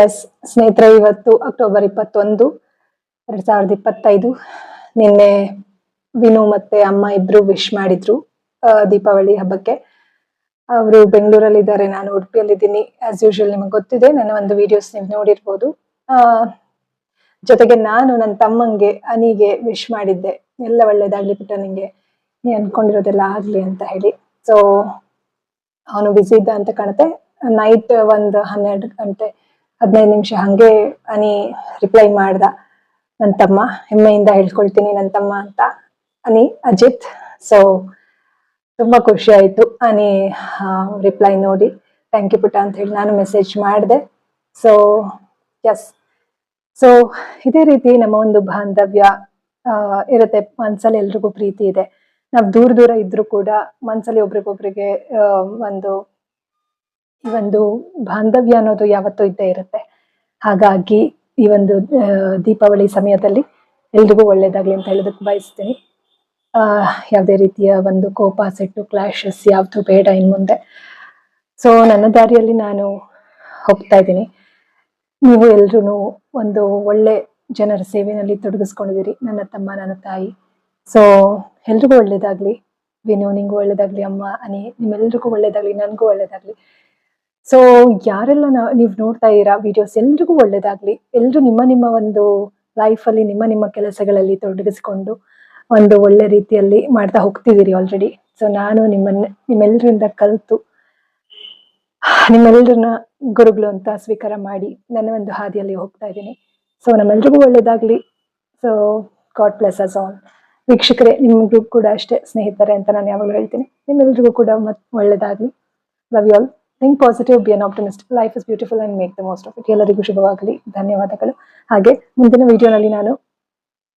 S ಸ್ನೇಹಿತರೆ, ಇವತ್ತು October ಇಪ್ಪತ್ತೊಂದು, ಎರಡ್ ಸಾವಿರದ ಇಪ್ಪತ್ತೈದು. ನಿನ್ನೆ ವಿನು ಮತ್ತೆ ಅಮ್ಮ ಇಬ್ರು ವಿಶ್ ಮಾಡಿದ್ರು ದೀಪಾವಳಿ ಹಬ್ಬಕ್ಕೆ. ಅವರು ಬೆಂಗಳೂರಲ್ಲಿ ಇದ್ದಾರೆ ನಾನು ಉಡುಪಿಯಲ್ಲಿದ್ದೀನಿ. ಆಸ್ ಯೂಶುವಲ್ ನಿಮಗೆ ಗೊತ್ತಿದೆ ನನ್ನ ಒಂದು ವಿಡಿಯೋಸ್ ನೀವು ನೋಡಿರ್ಬೋದು. ಜೊತೆಗೆ ನಾನು ನನ್ನ ತಮ್ಮಂಗೆ, ಅನಿಗೆ ವಿಶ್ ಮಾಡಿದ್ದೆ. ಎಲ್ಲ ಒಳ್ಳೇದಾಗ್ಲಿ ಬಿಟ್ಟ ನಿಂಗೆ, ನೀ ಅನ್ಕೊಂಡಿರೋದೆಲ್ಲ ಆಗ್ಲಿ ಅಂತ ಹೇಳಿ. ಸೊ ಅವನು ಬಿಸಿ ಇದ್ದ ಅಂತ ಕಾಣುತ್ತೆ. ನೈಟ್ ಒಂದು ಹನ್ನೆರಡು ಗಂಟೆ ಹದಿನೈದು ನಿಮಿಷ ಹಂಗೆ ಅನಿ ರಿಪ್ಲೈ ಮಾಡ್ದ ನನ್ನ ತಮ್ಮ, ಹೆಮ್ಮೆಯಿಂದ ಹೇಳ್ಕೊಳ್ತೀನಿ ನನ್ನ ತಮ್ಮ ಅಂತ. ಅನಿ ಅಜಿತ್ ಸೊ ತುಂಬ ಖುಷಿ ಆಯಿತು ಅನಿ ರಿಪ್ಲೈ ನೋಡಿ. ಥ್ಯಾಂಕ್ ಯು ಪುಟ್ಟ ಅಂತ ಹೇಳಿ ನಾನು ಮೆಸೇಜ್ ಮಾಡಿದೆ. ಸೊ ಎಸ್ ಸೊ ಇದೇ ರೀತಿ ನಮ್ಮ ಒಂದು ಬಾಂಧವ್ಯ ಇರುತ್ತೆ. ಮನ್ಸಲ್ಲಿ ಎಲ್ರಿಗೂ ಪ್ರೀತಿ ಇದೆ. ನಾವು ದೂರ ದೂರ ಇದ್ರೂ ಕೂಡ ಮನ್ಸಲ್ಲಿ ಒಬ್ರಿಗೊಬ್ರಿಗೆ ಒಂದು ಈ ಒಂದು ಬಾಂಧವ್ಯ ಅನ್ನೋದು ಯಾವತ್ತೂ ಇದ್ದೇ ಇರುತ್ತೆ. ಹಾಗಾಗಿ ಈ ಒಂದು ದೀಪಾವಳಿ ಸಮಯದಲ್ಲಿ ಎಲ್ರಿಗೂ ಒಳ್ಳೇದಾಗ್ಲಿ ಅಂತ ಹೇಳೋದಕ್ಕೆ ಬಯಸ್ತೀನಿ. ಆ, ಯಾವುದೇ ರೀತಿಯ ಒಂದು ಕೋಪ, ಸೆಟ್ಟು ಕ್ಲಾಶಸ್ ಯಾವುದು ಬೇಡ ಇನ್ ಮುಂದೆ. ಸೊ ನನ್ನ ದಾರಿಯಲ್ಲಿ ನಾನು ಹೋಗ್ತಾ ಇದ್ದೀನಿ. ನೀವು ಎಲ್ರೂ ಒಂದು ಒಳ್ಳೆ ಜನರ ಸೇವೆಯಲ್ಲಿ ತೊಡಗಿಸ್ಕೊಂಡಿದ್ದೀರಿ. ನನ್ನ ತಮ್ಮ, ನನ್ನ ತಾಯಿ. ಸೊ ಎಲ್ರಿಗೂ ಒಳ್ಳೇದಾಗ್ಲಿ. ವಿನೋ, ನಿಂಗೂ ಒಳ್ಳೇದಾಗ್ಲಿ. ಅಮ್ಮ ಅನಿ ನಿಮ್ಮೆಲ್ರಿಗೂ ಒಳ್ಳೇದಾಗ್ಲಿ. ನನಗೂ ಒಳ್ಳೇದಾಗ್ಲಿ. ಸೊ ಯಾರೆಲ್ಲ ನಾ- ನೀವ್ ನೋಡ್ತಾ ಇದ್ದೀರಾ ವಿಡಿಯೋಸ್ ಎಲ್ರಿಗೂ ಒಳ್ಳೇದಾಗ್ಲಿ. ಎಲ್ರು ನಿಮ್ಮ ನಿಮ್ಮ ಒಂದು ಲೈಫ್ ಅಲ್ಲಿ ನಿಮ್ಮ ನಿಮ್ಮ ಕೆಲಸಗಳಲ್ಲಿ ತೊಡಗಿಸ್ಕೊಂಡು ಒಂದು ಒಳ್ಳೆ ರೀತಿಯಲ್ಲಿ ಮಾಡ್ತಾ ಹೋಗ್ತಿದ್ದೀರಿ ಆಲ್ರೆಡಿ ಸೊ ನಾನು ನಿಮ್ಮನ್ನ ನಿಮ್ಮೆಲ್ಲರಿಂದ ಕಲ್ತು ನಿಮ್ಮೆಲ್ಲರನ್ನ ಗುರುಗಳು ಅಂತ ಸ್ವೀಕಾರ ಮಾಡಿ ನನ್ನ ಒಂದು ಹಾದಿಯಲ್ಲಿ ಹೋಗ್ತಾ ಇದ್ದೀನಿ. ಸೊ ನಮ್ಮೆಲ್ರಿಗೂ ಒಳ್ಳೇದಾಗ್ಲಿ. So God bless us all ವೀಕ್ಷಕರೇ, ನಿಮಗೂ ಕೂಡ ಅಷ್ಟೇ ಸ್ನೇಹಿತರೆ ಅಂತ ನಾನು ಯಾವಾಗಲೂ ಹೇಳ್ತೀನಿ. ನಿಮ್ಮೆಲ್ರಿಗೂ ಕೂಡ ಮತ್ ಒಳ್ಳೇದಾಗ್ಲಿ. Love you all think positive be an optimist life is beautiful and make the most of it ಎಲ್ಲರಿಗೂ ಶುಭವಾಗಲಿ. ಧನ್ಯವಾದಗಳು. ಹಾಗೆ ಮುಂದಿನ ವಿಡಿಯೋನಲ್ಲಿ ನಾನು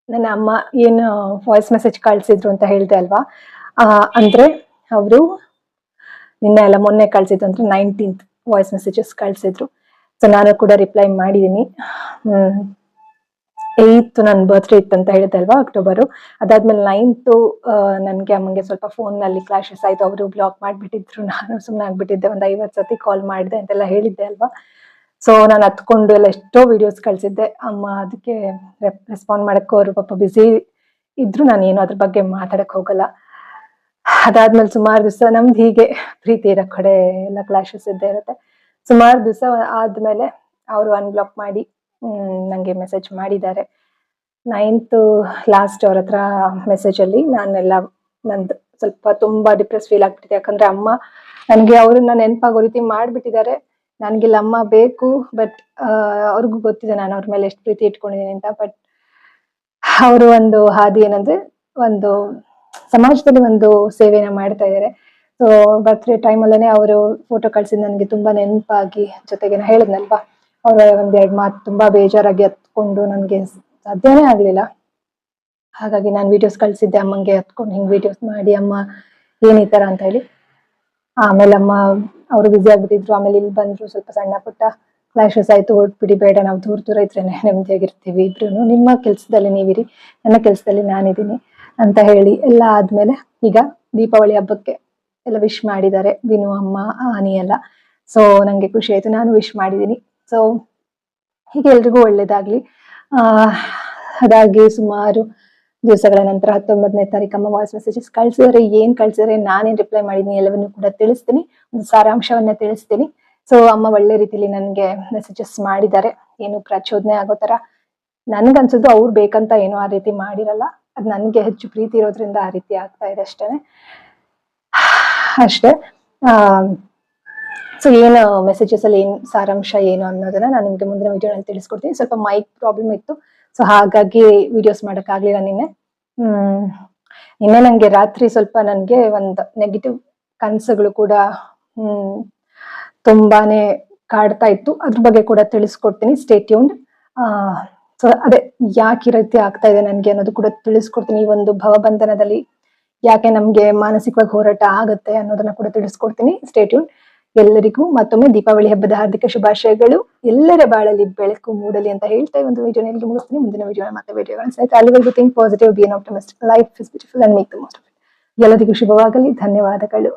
ನನ್ನ ಅಮ್ಮ ಏನು ವಾಯ್ಸ್ ಮೆಸೇಜ್ ಕಳಿಸಿದ್ರು ಅಂತ ಹೇಳಿದೆ ಅಲ್ವಾ? ಅಂದರೆ ಅವರು ನಿನ್ನೆ ಎಲ್ಲ ಮೊನ್ನೆ ಕಳಿಸಿದ್ರು ಅಂದರೆ ನೈನ್ಟೀನ್ತ್ ವಾಯ್ಸ್ ಮೆಸೇಜಸ್ ಕಳಿಸಿದ್ರು. ಸೊ ನಾನು ಕೂಡ ರಿಪ್ಲೈ ಮಾಡಿದ್ದೀನಿ. ಏಯ್ತ್ ನನ್ನ ಬರ್ತ್ಡೇ ಇತ್ತು ಅಂತ ಹೇಳಿದೆ ಅಲ್ವಾ ಅಕ್ಟೋಬರು ಅದಾದ್ಮೇಲೆ ನೈನ್ತು ನನಗೆ ಅಮ್ಮಂಗೆ ಸ್ವಲ್ಪ ಫೋನ್ನಲ್ಲಿ ನಲ್ಲಿ ಕ್ಲಾಶಸ್ ಆಯ್ತು. ಅವರು ಬ್ಲಾಕ್ ಮಾಡಿಬಿಟ್ಟಿದ್ರು. ನಾನು ಸುಮ್ಮನೆ ಆಗಿಬಿಟ್ಟಿದ್ದೆ. ಒಂದು ಐವತ್ತು ಸತಿ ಕಾಲ್ ಮಾಡಿದೆ ಅಂತೆಲ್ಲ ಹೇಳಿದ್ದೆ ಅಲ್ವಾ. ಸೊ ನಾನು ಹತ್ಕೊಂಡು ಎಲ್ಲ ಎಷ್ಟೋ ವಿಡಿಯೋಸ್ ಕಳಿಸಿದ್ದೆ. ಅಮ್ಮ, ಅದಕ್ಕೆ ರೆಸ್ಪಾಂಡ್ ಮಾಡೋಕ್ಕೂ ಅವರು ಪಾಪ ಬ್ಯುಸಿ ಇದ್ರು. ನಾನು ಏನು ಅದ್ರ ಬಗ್ಗೆ ಮಾತಾಡಕ್ಕೆ ಹೋಗಲ್ಲ. ಅದಾದ್ಮೇಲೆ ಸುಮಾರು ದಿವಸ ನಮ್ದು ಹೀಗೆ ಪ್ರೀತಿ ಇರೋ ಕಡೆ ಎಲ್ಲ ಕ್ಲಾಶಸ್ ಇದ್ದೇ ಇರುತ್ತೆ. ಸುಮಾರು ದಿವಸ ಆದ್ಮೇಲೆ ಅವರು ಅನ್ಬ್ಲಾಕ್ ಮಾಡಿ ಹ್ಮ್, ನಂಗೆ ಮೆಸೇಜ್ ಮಾಡಿದ್ದಾರೆ. ನೈನ್ತ್ ಲಾಸ್ಟ್ ಅವ್ರ ಹತ್ರ ಮೆಸೇಜ್ ಅಲ್ಲಿ ನಾನೆಲ್ಲ ನಂದು ಸ್ವಲ್ಪ ತುಂಬಾ ಡಿಪ್ರೆಸ್ ಫೀಲ್ ಆಗ್ಬಿಟ್ಟಿದೆ. ಯಾಕಂದ್ರೆ ಅಮ್ಮ ನನಗೆ ಅವ್ರನ್ನ ನೆನಪಾಗೋ ರೀತಿ ಮಾಡ್ಬಿಟ್ಟಿದ್ದಾರೆ. ಇಲ್ಲಿ ಅಮ್ಮ ಬೇಕು ಬಟ್ ಅವ್ರಿಗೂ ಗೊತ್ತಿದೆ ನಾನು ಅವ್ರ ಮೇಲೆ ಎಷ್ಟು ಪ್ರೀತಿ ಇಟ್ಕೊಂಡಿದ್ದೀನಿ ಅಂತ. ಬಟ್ ಅವರು ಒಂದು ಹಾದಿ ಏನಂದ್ರೆ ಒಂದು ಸಮಾಜದಲ್ಲಿ ಒಂದು ಸೇವೆಯನ್ನ ಮಾಡ್ತಾ ಇದ್ದಾರೆ ಸೊ ಬರ್ತ್ಡೇ ಟೈಮಲ್ಲೇ ಅವರು ಫೋಟೋ ಕಳ್ಸಿದ್ ನನಗೆ ತುಂಬಾ ನೆನಪಾಗಿ ಜೊತೆಗೆ ಹೇಳಿದ್ನಲ್ವಾ? ಅವ್ರ ಒಂದೆರಡು ಮಾತು ತುಂಬಾ ಬೇಜಾರಾಗಿ ಹತ್ಕೊಂಡು ನನಗೆ ಸಾಧ್ಯನೇ ಆಗ್ಲಿಲ್ಲ. ಹಾಗಾಗಿ ನಾನು ವಿಡಿಯೋಸ್ ಕಳ್ಸಿದ್ದೆ ಅಮ್ಮಂಗೆ ಹತ್ಕೊಂಡು ಹಿಂಗ್ ವಿಡಿಯೋಸ್ ಮಾಡಿ, ಅಮ್ಮ, ಏನ್ ಈ ತರ ಅಂತ ಹೇಳಿ. ಆಮೇಲೆ ಅಮ್ಮ, ಅವರು ಬ್ಯುಸಿ ಆಗ್ಬಿಟ್ಟಿದ್ರು. ಆಮೇಲೆ ಇಲ್ಲಿ ಬಂದ್ರು, ಸ್ವಲ್ಪ ಸಣ್ಣ ಪುಟ್ಟ ಕ್ಲಾಶಸ್ ಆಯ್ತು. ಹೊರಟ್ಬಿಡಿ, ಬೇಡ, ನಾವು ದೂರ ದೂರ ಇದ್ರೇನೆ ನೆಮ್ಮದಿಯಾಗಿರ್ತೀವಿ. ಇಬ್ರು ನಿಮ್ಮ ಕೆಲ್ಸದಲ್ಲಿ ನೀವಿರಿ. ನನ್ನ ಕೆಲ್ಸದಲ್ಲಿ ನಾನಿದ್ದೀನಿ, ಅಂತ ಹೇಳಿ ಎಲ್ಲ ಆದ್ಮೇಲೆ ಈಗ ದೀಪಾವಳಿ ಹಬ್ಬಕ್ಕೆ ಎಲ್ಲ ವಿಶ್ ಮಾಡಿದ್ದಾರೆ. ವಿನು, ಅಮ್ಮ ಆನಿ ಎಲ್ಲ. ಸೊ ನಂಗೆ ಖುಷಿ ಆಯ್ತು. ನಾನು ವಿಶ್ ಮಾಡಿದ್ದೀನಿ. ಸೊ ಹೀಗೆ ಎಲ್ರಿಗೂ ಒಳ್ಳೇದಾಗ್ಲಿ ಅದಾಗಿ ಸುಮಾರು ದಿವಸಗಳ ನಂತರ ಹತ್ತೊಂಬತ್ತನೇ ತಾರೀಕು ಅಮ್ಮ ವಾಯ್ಸ್ ಮೆಸೇಜಸ್ ಕಳ್ಸಿದ್ರೆ ಏನ್ ಕಳ್ಸಿದ್ರೆ ನಾನೇನ್ ರಿಪ್ಲೈ ಮಾಡಿದೀನಿ ಎಲ್ಲವನ್ನೂ ಕೂಡ ತಿಳಿಸ್ತೀನಿ. ಒಂದು ಸಾರಾಂಶವನ್ನ ತಿಳಿಸ್ತೀನಿ. ಸೊ ಅಮ್ಮ ಒಳ್ಳೆ ರೀತಿಲಿ ನನ್ಗೆ ಮೆಸೇಜಸ್ ಮಾಡಿದ್ದಾರೆ. ಏನು ಪ್ರಚೋದನೆ ಆಗೋ ತರ ನನ್ಗನ್ಸುದು ಅವ್ರು ಬೇಕಂತ ಏನೋ ಆ ರೀತಿ ಮಾಡಿರಲ್ಲ. ಅದ್ ನನ್ಗೆ ಹೆಚ್ಚು ಪ್ರೀತಿ ಇರೋದ್ರಿಂದ ಆ ರೀತಿ ಆಗ್ತಾ ಇದೆ ಅಷ್ಟೇ. ಆ ಸೊ ಏನು ಮೆಸೇಜಸ್ ಅಲ್ಲಿ ಏನ್ ಸಾರಾಂಶ, ಏನು ಅನ್ನೋದನ್ನ ನಾನು ನಿಮ್ಗೆ ಮುಂದಿನ ವಿಡಿಯೋನಲ್ಲಿ ತಿಳಿಸ್ಕೊಡ್ತೀನಿ. ಸ್ವಲ್ಪ ಮೈಕ್ ಪ್ರಾಬ್ಲಮ್ ಇತ್ತು. ಸೊ ಹಾಗಾಗಿ ವಿಡಿಯೋಸ್ ಮಾಡಕ್ ಆಗ್ಲಿಲ್ಲ ನಿನ್ನೆ. ಹ್ಮ್. ನಿನ್ನೆ ನಂಗೆ ರಾತ್ರಿ ಸ್ವಲ್ಪ ನನ್ಗೆ ಒಂದು ನೆಗೆಟಿವ್ ಕನಸುಗಳು ಕೂಡ, ಹ್ಮ್, ತುಂಬಾನೇ ಕಾಡ್ತಾ ಇತ್ತು. ಅದ್ರ ಬಗ್ಗೆ ಕೂಡ ತಿಳಿಸ್ಕೊಡ್ತೀನಿ. ಸ್ಟೇ ಆ ಸೊ ಅದೇ ಯಾಕೆ ರೀತಿ ಆಗ್ತಾ ಇದೆ ನನ್ಗೆ ಅನ್ನೋದು ಕೂಡ ತಿಳಿಸ್ಕೊಡ್ತೀನಿ. ಈ ಒಂದು ಭವಬಂಧನದಲ್ಲಿ ಯಾಕೆ ನಮ್ಗೆ ಮಾನಸಿಕವಾಗಿ ಹೋರಾಟ ಆಗುತ್ತೆ ಅನ್ನೋದನ್ನ ಕೂಡ ತಿಳಿಸ್ಕೊಡ್ತೀನಿ. ಸ್ಟೇ ಟ್ಯೂನ್ ಎಲ್ಲರಿಗೂ ಮತ್ತೊಮ್ಮೆ ದೀಪಾವಳಿ ಹಬ್ಬದ ಹಾರ್ದಿಕ ಶುಭಾಶಯಗಳು. ಎಲ್ಲರ ಬಾಳಲ್ಲಿ ಬೆಳಕು ಮೂಡಲಿ ಅಂತ ಹೇಳ್ತಾ ಒಂದು ವಿಡಿಯೋ ನಿಮಗೆ ಮುಗಿಸ್ತೀನಿ. ಮುಂದಿನ ವಿಡಿಯೋ ಮತ್ತೆ ವಿಡಿಯೋಗಳನ್ನು ಸಹಿತ ಅಲ್ಲಿವರೆಗೂ think positive be an optimist life is beautiful and make the most ಎಲ್ಲರಿಗೂ ಶುಭವಾಗಲಿ. ಧನ್ಯವಾದಗಳು.